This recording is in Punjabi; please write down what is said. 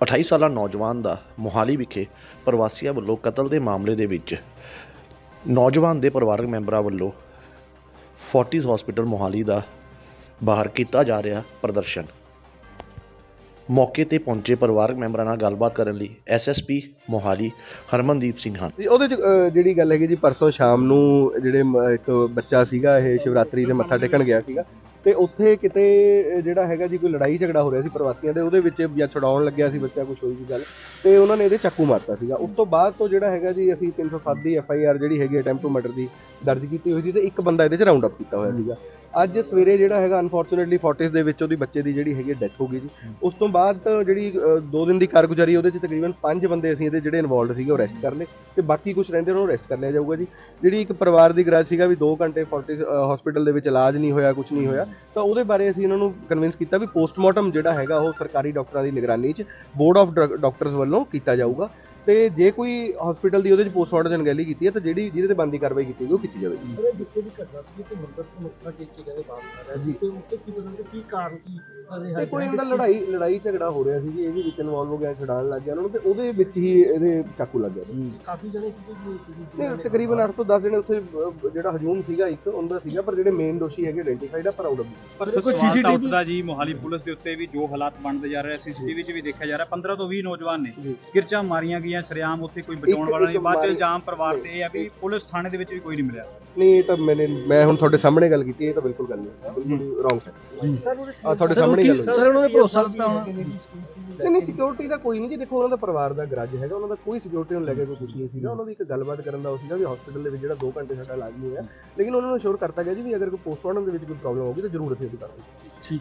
28 ਸਾਲਾ ਨੌਜਵਾਨ ਦਾ ਮੋਹਾਲੀ ਵਿਖੇ ਪ੍ਰਵਾਸੀਆਂ ਵੱਲੋਂ ਕਤਲ ਦੇ ਮਾਮਲੇ ਦੇ ਵਿੱਚ ਨੌਜਵਾਨ ਦੇ ਪਰਿਵਾਰਕ ਮੈਂਬਰਾਂ ਵੱਲੋਂ ਫੋਰਟਿਸ ਹਸਪੀਟਲ ਮੋਹਾਲੀ ਦਾ ਬਾਹਰ ਕੀਤਾ ਜਾ ਰਿਹਾ ਪ੍ਰਦਰਸ਼ਨ। ਮੌਕੇ ਤੇ ਪਹੁੰਚੇ ਪਰਿਵਾਰਕ ਮੈਂਬਰਾਂ ਨਾਲ ਗੱਲਬਾਤ ਕਰਨ ਲਈ ਐਸਐਸਪੀ ਮੋਹਾਲੀ ਹਰਮਨਦੀਪ ਸਿੰਘ ਹਨ। ਜੀ ਉਹਦੇ ਚ ਅ, ਜਿਹੜੀ ਗੱਲ ਹੈਗੀ ਜੀ ਪਰਸੋਂ ਸ਼ਾਮ ਨੂੰ ਜਿਹੜੇ ਮ- ਇੱਕ ਬੱਚਾ ਸੀਗਾ ਇਹ ਸ਼ਿਵਰਾਤਰੀ ਦੇ ਮੱਥਾ ਟੇਕਣ ਗਿਆ ਸੀਗਾ। ਤੇ ਉੱਥੇ ਕਿਤੇ ਜਿਹੜਾ ਹੈਗਾ ਜੀ, ਕੋਈ ਲੜਾਈ ਝਗੜਾ ਹੋ ਰਿਹਾ ਸੀ ਪ੍ਰਵਾਸੀਆਂ ਦੇ, ਉਹਦੇ ਵਿੱਚ ਜਾਂ ਛਡਾਉਣ ਲੱਗਿਆ ਸੀ ਬੱਚਾ ਕੁਝ ਹੋਈ ਸੀ ਗੱਲ। ਤੇ ਉਹਨਾਂ ਨੇ ਇਹਦੇ ਚਾਕੂ ਮਾਰਤਾ ਸੀਗਾ। ਉਸ ਤੋਂ ਬਾਅਦ ਤੋਂ ਜਿਹੜਾ ਹੈਗਾ ਜੀ, ਅਸੀਂ 307 ਦੀ ਐਫ ਆਈ ਆਰ ਜਿਹੜੀ ਹੈਗੀ, ਅਟੈਂਪਟ ਟੂ ਮਰਡਰ ਦੀ ਦਰਜ ਕੀਤੀ ਹੋਈ ਸੀ ਤੇ ਇੱਕ ਬੰਦਾ ਇਹਦੇ ਚ ਰਾਉਂਡ ਅਪ ਕੀਤਾ ਹੋਇਆ ਸੀਗਾ। ਅੱਜ ਸਵੇਰੇ ਜਿਹੜਾ ਹੈਗਾ ਅਨਫੋਰਚੂਨੇਟਲੀ ਫੋਰਟਿਸ ਦੇ ਵਿੱਚ ਉਹਦੀ ਬੱਚੇ ਦੀ ਜਿਹੜੀ ਹੈਗੀ ਡੈਥ ਹੋ ਗਈ ਜੀ। ਉਸ ਤੋਂ ਬਾਅਦ ਜਿਹੜੀ 2 ਦਿਨ ਦੀ ਕਾਰਗੁਜ਼ਾਰੀ ਉਹਦੇ ਚ ਤਕਰੀਬਨ 5 ਬੰਦੇ ਅਸੀਂ ਇਹਦੇ ਜਿਹੜੇ ਇਨਵੋਲਡ ਸੀਗੇ ਉਹ ਅਰੈਸਟ ਕਰ ਲਏ ਤੇ ਬਾਕੀ ਕੁਝ ਰਹਿੰਦੇ ਉਹਨਾਂ ਨੂੰ ਅਰੈਸਟ ਕਰ ਲਿਆ ਜਾਊਗਾ ਜੀ। ਜਿਹੜੀ ਇੱਕ ਪਰਿਵਾਰ ਦੀ ਗਰਾਜ ਸੀਗਾ ਵੀ 2 ਘੰਟੇ ਫੋਰਟਿਸ ਹਸਪੀਟਲ ਦੇ ਵਿੱਚ ਇਲਾਜ ਨਹੀਂ ਹੋਇਆ ਕੁਝ ਨਹੀਂ ਹੋਇਆ ਤਾਂ ਉਹਦੇ ਬਾਰੇ ਅਸੀਂ ਇਹਨਾਂ ਨੂੰ ਕਨਵਿੰਸ ਕੀਤਾ ਵੀ ਪੋਸਟਮਾਰਟਮ ਜਿਹੜਾ ਹੈਗਾ ਉਹ ਸਰਕਾਰੀ ਡਾਕਟਰਾਂ ਦੀ ਨਿਗਰਾਨੀ 'ਚ ਬੋਰਡ ਆਫ ਡਾਕਟਰਸ ਵੱਲੋਂ ਕੀਤਾ ਜਾਊਗਾ। ਤੇ ਜੇ ਕੋਈ ਹਸਪੀਟਲ ਦੀ ਉਹਦੇ 'ਚ ਪੋਸਟਮਾਰਟਮ ਜਨਗੈਲੀ ਕੀਤੀ ਹੈ ਤਾਂ ਜਿਹੜੀ ਜਿਹਦੇ ਤੇ ਬੰਦੀ ਕਾਰਵਾਈ ਕੀਤੀ ਗਈ ਉਹ ਕੀਤੀ ਜਾਵੇਗੀ। ਜਿੱਥੇ ਵੀ ਘਟਨਾ ਸੀ ਤੇ ਮੰਦਰ ਤੋਂ ਮੁੱਖਾ ਟੇਕ ਕੇ ਕਹਿੰਦੇ ਵਾਪਸ ਆ ਰਿਹਾ ਸੀ। ਤੇ ਉੱਤੇ ਕੀ ਪਤਾ ਨਹੀਂ ਕੀ ਕਾਰਨ ਕੀ ਤੇ ਕੋਈ ਉਹਦਾ ਲੜਾਈ ਲੜਾਈ ਝਗੜਾ ਹੋ ਰਿਹਾ ਸੀ ਜੀ ਇਹ ਵੀ ਵਿੱਚ ਇਨਵੋਲਵ ਹੋ ਗਿਆ ਛਡਾਣ ਲੱਗ ਗਿਆ ਉਹਨਾਂ ਨੂੰ ਤੇ ਉਹਦੇ ਵਿੱਚ ਹੀ ਇਹਦੇ ਚਾਕੂ ਲੱਗ ਗਿਆ। ਕਾਫੀ ਜਣੇ ਸੀ ਕਿ ਤੇ ਤਕਰੀਬਨ 8 ਤੋਂ 10 ਦਿਨ ਉੱਥੇ ਜਿਹੜਾ ਹਜੂਮ ਸੀਗਾ ਇੱਕ ਉਹਦਾ ਸੀਗਾ ਪਰ ਜਿਹੜੇ ਮੇਨ ਦੋਸ਼ੀ ਹੈਗੇ ਆਇਡੈਂਟੀਫਾਈਡ ਆ ਪਰ ਆਊਟ ਪਰ ਕੋਈ ਸੀਸੀਟੀਵੀ ਉੱਠਦਾ ਜੀ ਮੋਹਾਲੀ ਪੁਲਿਸ ਦੇ ਉੱਤੇ ਵੀ ਜੋ ਹਾਲਾਤ ਬਣਦੇ ਜਾ ਰਹੇ ਸੀਸੀਟੀਵੀ 'ਚ ਵੀ ਦੇਖਿਆ ਜਾ ਰਿਹਾ 15 ਤੋਂ 20 ਨੌਜਵਾਨ ਨੇ ਜੀ। ਕਿਰਚਾਂ ਮਾਰੀਆਂ ਗਈਆਂ ਸ਼ਰੇਆਮ ਉੱਥੇ ਕੋਈ ਬਚਾਉਣ ਵਾਲਾ ਨਹੀਂ ਬਾਅਦ ਚ ਇਲਜ਼ਾਮ ਪਰਿਵਾਰ ਤੇ ਇਹ ਆ ਵੀ ਪੁਲਿਸ ਥਾਣੇ ਦੇ ਵਿੱਚ ਵੀ ਕੋਈ ਨਹੀਂ ਮਿਲਿਆ। ਨਹੀਂ ਇਹ ਤਾਂ ਮੈਨੇ ਮੈਂ ਹੁਣ ਤੁਹਾਡੇ ਸਾਹਮਣੇ ਗੱਲ ਕੀਤੀ ਇਹ ਤਾਂ ਬਿਲਕੁਲ ਗੱਲ ਨਹੀਂ ਹੈ। ਬਿਲਕੁਲ ਰੋਂਗ ਆ ਤੁਹਾਡੇ ਸਾਹਮਣੇ ਗੱਲ ਸਰ ਉਹਨਾਂ ਨੇ ਭਰੋਸਾ ਦਿੱਤਾ ਹੋਣਾ। ਨਹੀਂ ਨਹੀਂ ਸਿਕਿਉਰਿਟੀ ਦਾ ਕੋਈ ਨਹੀਂ ਜੀ ਦੇਖੋ ਉਹਨਾਂ ਦਾ ਪਰਿਵਾਰ ਦਾ ਗਰਜ ਹੈਗਾ ਉਹਨਾਂ ਦਾ ਕੋਈ ਸਿਕਿਉਰਿਟੀ ਨੂੰ ਲੈ ਕੇ ਕੋਈ ਕੁਝ ਨਹੀਂ ਸੀਗਾ। ਉਹਨਾਂ ਦੀ ਇੱਕ ਗੱਲਬਾਤ ਕਰਨ ਦਾ ਉਹ ਸੀਗਾ ਵੀ ਹਸਪੀਟਲ ਦੇ ਵਿੱਚ ਜਿਹੜਾ 2 ਘੰਟੇ ਸਾਡਾ ਇਲਾਜ ਨਹੀਂ ਹੋਇਆ। ਲੇਕਿਨ ਉਹਨਾਂ ਨੂੰ ਅਸ਼ੋਰ ਕਰਤਾ ਗਿਆ ਜੀ ਵੀ ਅਗਰ ਕੋਈ ਪੋਸਟਮਾਰਟਮ ਦੇ ਵਿੱਚ ਕੋਈ ਪ੍ਰੋਬਲਮ ਹੋਗੀ ਤਾਂ ਜ਼ਰੂਰ ਅਸੀਂ ਉਹਦੀ ਕਰਾਂਗੇ। ਠੀਕ